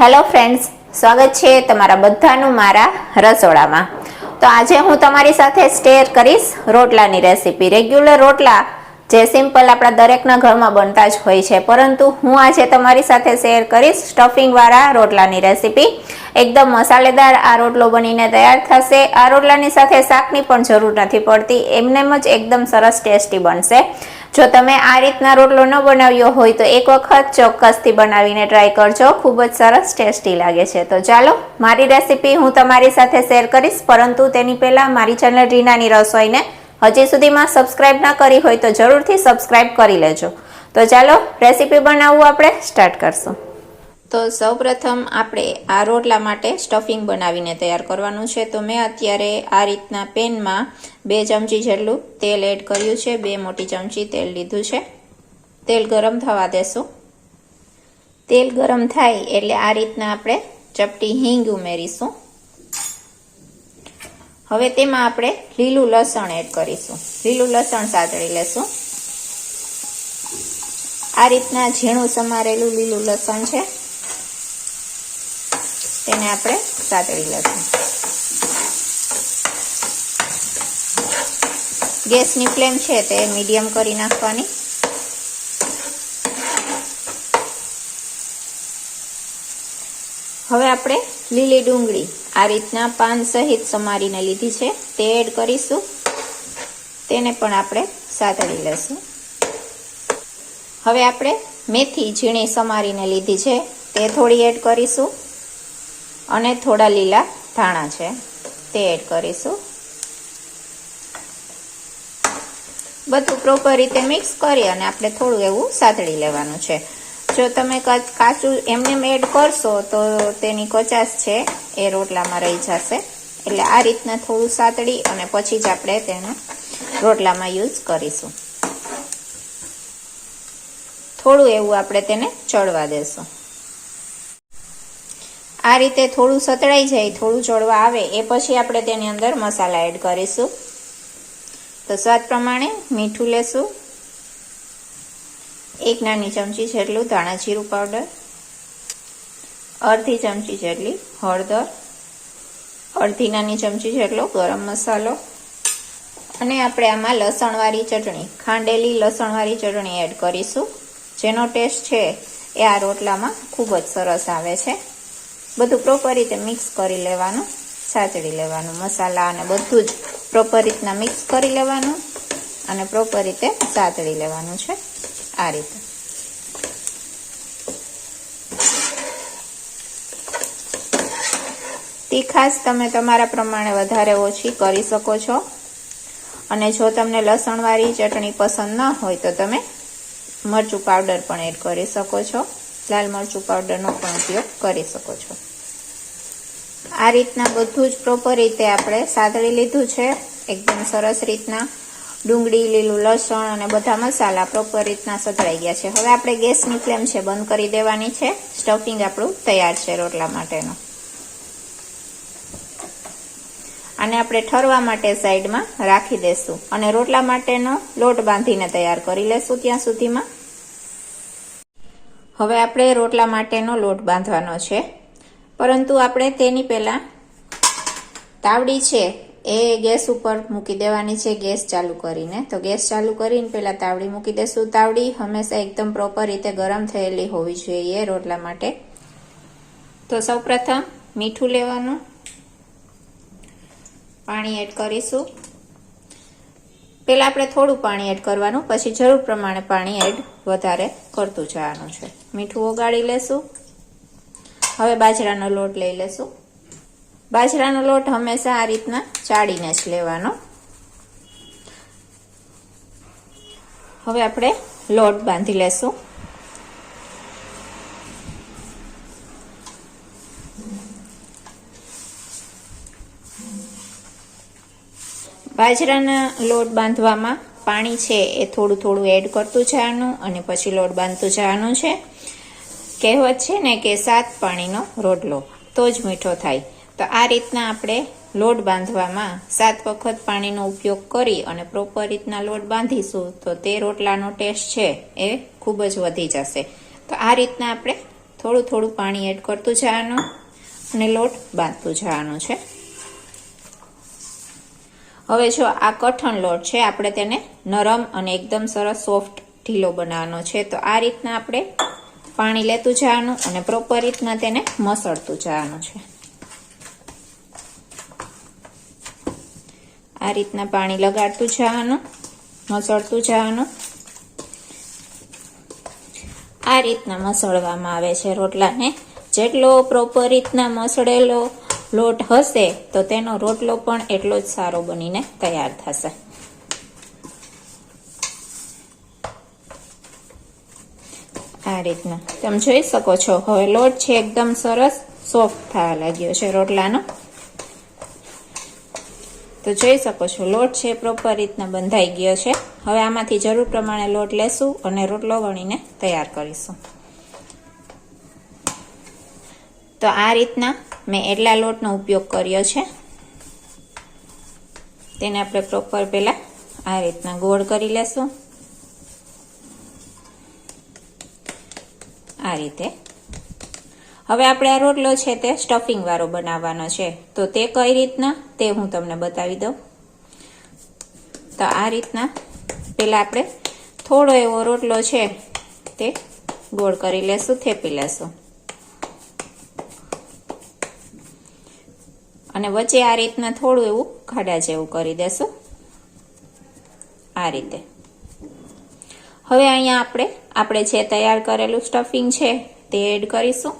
Hello friends, સ્વાગત છે તમારા બધાનું મારા રસોડામાં. તો આજે હું તમારી સાથે શેર કરીશ રોટલાની રેસીપી. રેગ્યુલર રોટલા જે સિમ્પલ આપણા દરેકના ઘરમાં બનતા જ હોય છે. પરંતુ હું આજે તમારી સાથે શેર કરીશ સ્ટફિંગવાળા રોટલાની રેસીપી. એકદમ મસાલેદાર આ રોટલો બનીને તૈયાર થશે. આ રોટલાની સાથે શાકની પણ જરૂર નથી પડતી. એમનેમ જ એકદમ સરસ ટેસ્ટી બનશે. જો તમે આ રીતના રોટલો ન બનાવ્યો હોય તો એક વખત ચોક્કસથી બનાવીને ટ્રાય કરજો. ખૂબ જ સરસ ટેસ્ટી લાગે છે. તો ચાલો, મારી રેસીપી હું તમારી સાથે શેર કરીશ. પરંતુ તેની પહેલાં મારી ચેનલ રીનાની રસોઈને હજી સુધીમાં સબસ્ક્રાઈબ ના કરી હોય તો જરૂરથી સબસ્ક્રાઈબ કરી લેજો. તો ચાલો, રેસીપી બનાવવું આપણે સ્ટાર્ટ કરશું. તો સૌપ્રથમ આપણે આ રોટલા માટે સ્ટફિંગ બનાવીને તૈયાર કરવાનું છે. તો મેં અત્યારે આ રીતના પેનમાં બે ચમચી જેટલું તેલ એડ કર્યું છે. બે મોટી ચમચી તેલ લીધું છે. તેલ ગરમ થવા દેશું. તેલ ગરમ થાય એટલે આ રીતના આપણે ચપટી હિંગ ઉમેરીશું. હવે તેમાં આપણે લીલું લસણ એડ કરીશું. લીલું લસણ સાતળી લેશું. આ રીતના ઝીણું સમારેલું લીલું લસણ છે. તેને આપણે સાતળી લઈશું. ગેસની ફ્લેમ છે તે મીડિયમ કરી નાખવાની. હવે આપણે લીલી ડુંગળી આ રીતના પાન સહિત સમારીને લીધી છે, તે એડ કરીશું. તેને પણ આપણે સાતળી લઈશું. હવે આપણે મેથી ઝીણી સમારીને લીધી છે, તે થોડી એડ કરીશું. અને થોડા લીલા ધાણા છે. તે એડ કરીશું. બધું પ્રોપર રીતે મિક્સ કરી અને આપણે થોડું એવું સાતળી લેવાનું છે. જો તમે કાચું એમને એડ કરશો તો તેની કચાશ છે એ રોટલામાં રહી જશે. એટલે આ રીતના થોડું સાતળી અને પછી જ આપણે તેને રોટલામાં યુઝ કરીશું. થોડું એવું આપણે તેને ચડવા દેશું. આ રીતે થોડું સતળાઈ જાય, થોડું ચડવા આવે, એ પછી આપણે તેની અંદર મસાલા એડ કરીશું. તો સ્વાદ પ્રમાણે મીઠું લેશું. એક નાની ચમચી જેટલું ધાણા જીરું પાવડર અડધી ચમચી જેટલી હળદર, અડધી નાની ચમચી જેટલો ગરમ મસાલો, અને આપણે આમાં લસણવાળી ચટણી, ખાંડેલી લસણવાળી ચટણી એડ કરીશું. જેનો ટેસ્ટ છે એ આ રોટલામાં ખૂબ જ સરસ આવે છે. બધું પ્રોપર રીતે મિક્સ કરી લેવાનું, સાચડી લેવાનું, મસાલા અને બધું જ પ્રોપર રીતના મિક્સ કરી લેવાનું અને પ્રોપર રીતે સાચડી લેવાનું છે આ રીતે. તીખાશ તમે તમારા પ્રમાણે વધારે ઓછી કરી શકો છો. અને જો તમને લસણવાળી ચટણી પસંદ ન હોય તો તમે મરચું પાવડર પણ એડ કરી શકો છો. લાલ મરચું પાવડરનો પણ ઉપયોગ કરી શકો છો. આ રીતના બધું જ પ્રોપર રીતે આપણે સાતળી લીધું છે. એકદમ સરસ રીતના ડુંગળી, લીલું લસણ અને બધા મસાલા પ્રોપર રીતના સતળાઈ ગયા છે. હવે આપણે ગેસની ફ્લેમ છે બંધ કરી દેવાની છે. સ્ટફિંગ આપણું તૈયાર છે રોટલા માટેનું. આને આપણે ઠરવા માટે સાઈડમાં રાખી દેશું. અને રોટલા માટેનો લોટ બાંધીને તૈયાર કરી લેશું ત્યાં સુધીમાં. હવે આપણે રોટલા માટેનો લોટ બાંધવાનો છે. પરંતુ આપણે તેની પહેલાં તાવડી છે એ ગેસ ઉપર મૂકી દેવાની છે, ગેસ ચાલુ કરીને. તો ગેસ ચાલુ કરીને પહેલાં તાવડી મૂકી દેશું. તાવડી હંમેશા એકદમ પ્રોપર રીતે ગરમ થયેલી હોવી જોઈએ રોટલા માટે. તો સૌપ્રથમ મીઠું લેવાનું. પાણી એડ કરીશું. પહેલાં આપણે થોડું પાણી એડ કરવાનું. પછી જરૂર પ્રમાણે પાણી એડ વધારે કરતું જવાનું છે. મીઠું ઓગાળી લેશું. હવે બાજરાનો લોટ લઈ લેશું. બાજરાનો લોટ હંમેશા આ રીતના ચાળીને જ લેવાનો. હવે આપણે લોટ બાંધી લેશું. બાજરાના લોટ બાંધવામાં પાણી છે એ થોડું થોડું એડ કરતું જવાનું અને પછી લોટ બાંધતું જવાનું છે. કહેવત છે ને કે સાત પાણીનો રોટલો, તો જ મીઠો થાય. તો આ રીતના આપણે લોટ બાંધવામાં સાત વખત પાણીનો ઉપયોગ કરી અને પ્રોપર રીતના લોટ બાંધીશું, તો તે રોટલાનો ટેસ્ટ છે એ ખૂબ જ વધી જશે. તો આ રીતના આપણે થોડું થોડું પાણી એડ કરતું જવાનું અને લોટ બાંધતું જવાનું છે. હવે જો આ કઠણ લોટ છે, આપણે તેને નરમ અને એકદમ સરસ સોફ્ટ ઢીલો બનાવવાનો છે. તો આ રીતના આપણે પાણી લેતું જવાનું અને પ્રોપર રીતના તેને મસળતું જવાનું છે. આ રીતના પાણી લગાડતું જવાનું, મસળતું જવાનું. આ રીતના મસળવામાં આવે છે રોટલાને. જેટલો પ્રોપર રીતના મસળેલો લોટ હશે તો તેનો રોટલો પણ એટલો જ સારો બનીને તૈયાર થશે આ રીતના. તમે જોઈ શકો છો, હવે લોટ છે એકદમ સરસ સોફ્ટ થવા લાગ્યો છે રોટલાનો. તો જોઈ શકો છો, લોટ છે પ્રોપર રીતના બંધાઈ ગયો છે. હવે આમાંથી જરૂર પ્રમાણે લોટ લેશું અને રોટલો વણીને તૈયાર કરીશું. તો આ રીતના મેં એટલા લોટનો ઉપયોગ કર્યો છે. તેને આપણે પ્રોપર પહેલાં આ રીતના ગોળ કરી લેશું. આ રીતે. હવે આપણે આ રોટલો છે તે સ્ટફિંગ વાળો બનાવવાનો છે. તો તે કઈ રીતના? તે હું તમને બતાવી દઉં. તો આ રીતના. પહેલાં આપણે થોડો એવો રોટલો છે તે ગોળ કરી લેશું, થેપી લેશું. અને વચ્ચે આ રીતના થોડું એવું ખાડા જેવું કરી દેશું. આ રીતે. હવે અહીંયા આપણે આપણે જે તૈયાર કરેલું સ્ટફિંગ છે, તે એડ કરીશું.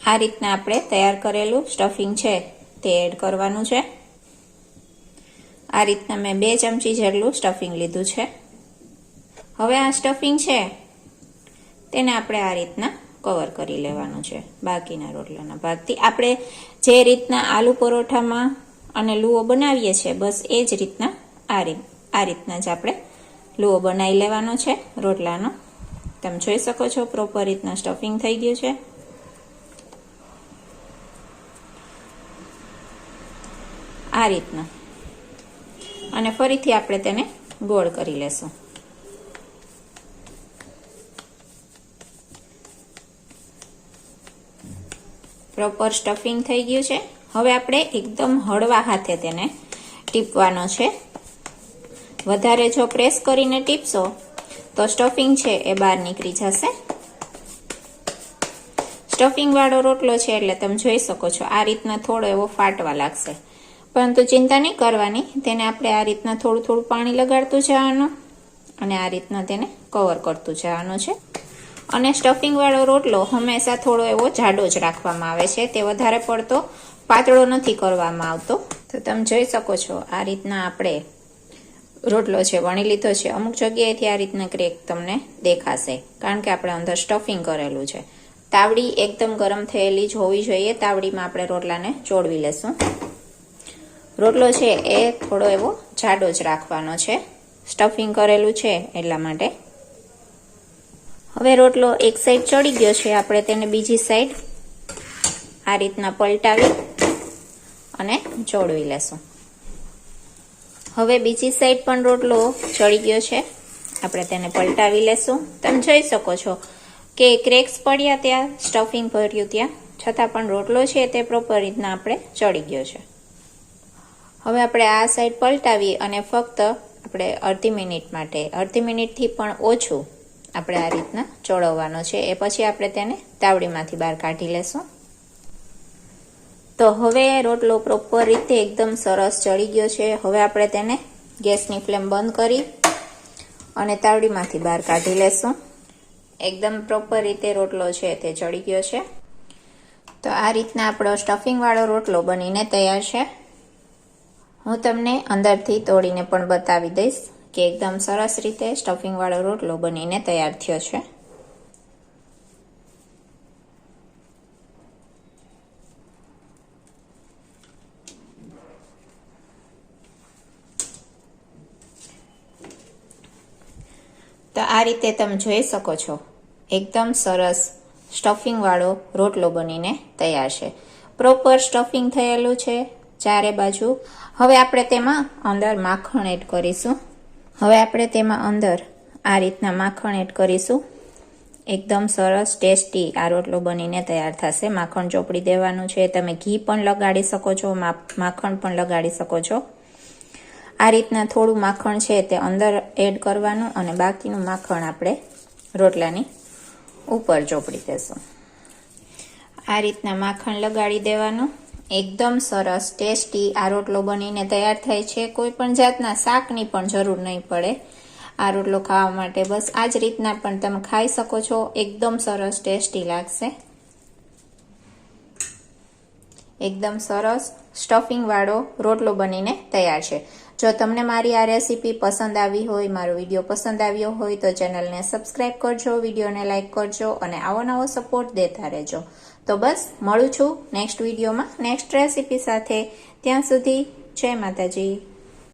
આ રીતના આપણે તૈયાર કરેલું સ્ટફિંગ છે, તે એડ કરવાનું છે. આ રીતના મેં બે ચમચી જેટલું સ્ટફિંગ લીધું છે. હવે આ સ્ટફિંગ છે, તેને આપણે આ રીતના કવર કરી લેવાનું છે, બાકીના રોટલાના ભાગથી. આપણે જે રીતના આલુ પરોઠામાં અને લુઓ બનાવીએ છીએ, બસ એ જ રીતના આ રીત આ રીતના જ આપણે લુઓ બનાવી લેવાનો છે, રોટલાનો. તમે જોઈ શકો છો પ્રોપર રીતના સ્ટફિંગ થઈ ગયું છે. આ રીતના. અને ફરીથી આપણે તેને ગોળ કરી લેશું. પ્રોપર સ્ટફિંગ થઈ ગયું છે. હવે આપણે એકદમ હળવા હાથે તેને ટીપવાનો છે. વધારે જો પ્રેસ કરીને ટીપશો, તો સ્ટફિંગ છે એ બહાર નીકળી જશે. સ્ટફિંગ વાળો રોટલો છે એટલે તમે જોઈ શકો છો, આ રીતના થોડો એવો ફાટવા લાગશે. પરંતુ ચિંતા નહીં કરવાની, તેને આપણે આ રીતના થોડું થોડું પાણી લગાડતું જવાનું અને આ રીતના તેને કવર કરતું જવાનું છે. અને સ્ટફિંગ વાળો રોટલો હંમેશા થોડો એવો જાડો જ રાખવામાં આવે છે, તે વધારે પડતો પાતળો નથી કરવામાં આવતો. તો તમે જોઈ શકો છો, આ રીતના આપણે રોટલો છે, વણી લીધો છે. અમુક જગ્યાએથી આ રીતના ક્રેક તમને દેખાશે. કારણ કે આપણે અંદર સ્ટફિંગ કરેલું છે. તાવડી એકદમ ગરમ થયેલી જ હોવી જોઈએ. તાવડીમાં આપણે રોટલાને ચોળવી લેશું. રોટલો છે એ થોડો એવો જાડો જ રાખવાનો છે. સ્ટફિંગ કરેલું છે એટલા માટે. હવે રોટલો એક સાઈડ ચડી ગયો છે. આપણે તેને બીજી સાઈડ આ રીતના પલટાવી અને ચોળવી લેશું. હવે બીજી સાઈડ પણ રોટલો ચડી ગયો છે. આપણે તેને પલટાવી લેશું. તમે જોઈ શકો છો કે ક્રેક્સ પડ્યા ત્યાં સ્ટફિંગ ભર્યું ત્યાં. છતાં પણ રોટલો છે તે પ્રોપર રીતના આપણે ચડી ગયો છે. હવે આપણે આ સાઈડ પલટાવી અને ફક્ત આપણે અડધી મિનિટ માટે, અડધી મિનિટથી પણ ઓછું આપણે આ રીતના ચોળવવાનો છે. એ પછી આપણે તેને તાવડીમાંથી બહાર કાઢી લેશું. તો હવે રોટલો પ્રોપર રીતે એકદમ સરસ ચડી ગયો છે. હવે આપણે તેને ગેસની ફ્લેમ બંધ કરી અને તાવડીમાંથી બહાર કાઢી લેશું. એકદમ પ્રોપર રીતે રોટલો છે તે ચડી ગયો છે. તો આ રીતના આપણો સ્ટફિંગવાળો રોટલો બનીને તૈયાર છે. હું તમને અંદરથી તોડીને પણ બતાવી દઈશ કે એકદમ સરસ રીતે સ્ટફિંગવાળો રોટલો બનીને તૈયાર થયો છે. તો આ રીતે તમે જોઈ શકો છો. એકદમ સરસ સ્ટફિંગવાળો રોટલો બનીને તૈયાર છે. પ્રોપર સ્ટફિંગ થયેલું છે ચારે બાજુ. હવે આપણે તેમાં અંદર માખણ એડ કરીશું. હવે આપણે તેમાં અંદર આ રીતના માખણ એડ કરીશું. એકદમ સરસ ટેસ્ટી આ રોટલો બનીને તૈયાર થશે. માખણ ચોપડી દેવાનું છે. તમે ઘી પણ લગાડી શકો છો માખણ પણ લગાડી શકો છો. આ રીતના થોડું માખણ છે તે અંદર એડ કરવાનું અને બાકીનું માખણ આપણે રોટલાની ઉપર ચોપડી દેશું. આ રીતના માખણ લગાડી દેવાનું. એકદમ સરસ, ટેસ્ટી આ રોટલો બનીને તૈયાર થાય છે. કોઈ પણ જાતના શાકની પણ જરૂર નહીં પડે. આ રોટલો ખાવા માટે બસ આ જ રીતના પણ તમે ખાઈ શકો છો. એકદમ સરસ, ટેસ્ટી લાગશે. એકદમ સરસ સ્ટફિંગવાળો રોટલો બનીને તૈયાર છે. જો તમને મારી આ રેસીપી પસંદ આવી હોય, મારો વીડિયો પસંદ આવ્યો હોય, તો ચેનલને સબસ્ક્રાઈબ કરજો, વિડીયોને લાઇક કરજો અને આવો નવો સપોર્ટ દેતા રહેજો. તો બસ, મળું છું નેક્સ્ટ વિડીયોમાં નેક્સ્ટ રેસીપી સાથે. ત્યાં સુધી જય માતાજી.